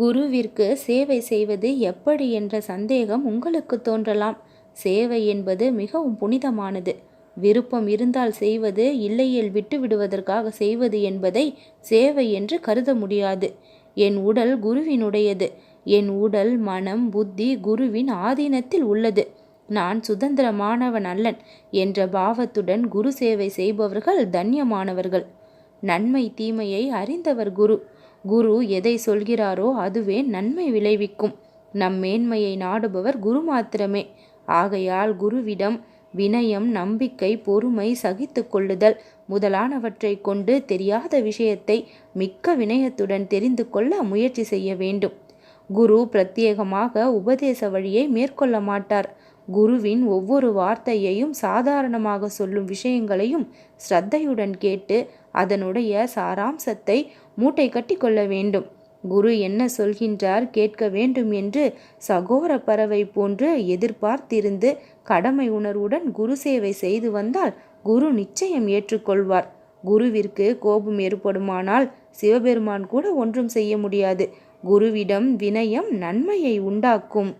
குருவிற்கு சேவை செய்வது எப்படி என்ற சந்தேகம் உங்களுக்கு தோன்றலாம். சேவை என்பது மிகவும் புனிதமானது. விருப்பம் இருந்தால் செய்வது இல்லையேல் விட்டுவிடுவதற்காக செய்வது என்பதை சேவை என்று கருத முடியாது. என் உடல் குருவினுடையது. என் உடல் மனம் புத்தி குருவின் ஆதீனத்தில் உள்ளது. நான் சுதந்திரமானவன் அல்லன் என்ற பாவத்துடன் குரு சேவை செய்பவர்கள் தன்யமானவர்கள். நன்மை தீமையை அறிந்தவர் குரு. குரு எதை சொல்கிறாரோ அதுவே நன்மை விளைவிக்கும். நம் மேன்மையை நாடுபவர் குரு மாத்திரமே. ஆகையால் குருவிடம் வினயம் நம்பிக்கை பொறுமை சகித்து கொள்ளுதல் முதலானவற்றை கொண்டு தெரியாத விஷயத்தை மிக்க வினயத்துடன் தெரிந்து கொள்ள முயற்சி செய்ய வேண்டும். குரு பிரத்யேகமாக உபதேச வழியை மேற்கொள்ள மாட்டார். குருவின் ஒவ்வொரு வார்த்தையையும் சாதாரணமாக சொல்லும் விஷயங்களையும் ஸ்ரத்தையுடன் கேட்டு அதனுடைய சாராம்சத்தை மூட்டை கட்டி கொள்ள வேண்டும். குரு என்ன சொல்கின்றார் கேட்க வேண்டும் என்று சகோர பறவை போன்று எதிர்பார்த்திருந்து கடமை உணர்வுடன் குரு சேவை செய்து வந்தால் குரு நிச்சயம் ஏற்றுக்கொள்வார். குருவிற்கு கோபம் ஏற்படுமானால் சிவபெருமான் கூட ஒன்றும் செய்ய முடியாது. குருவிடம் வினயம் நன்மையை உண்டாக்கும்.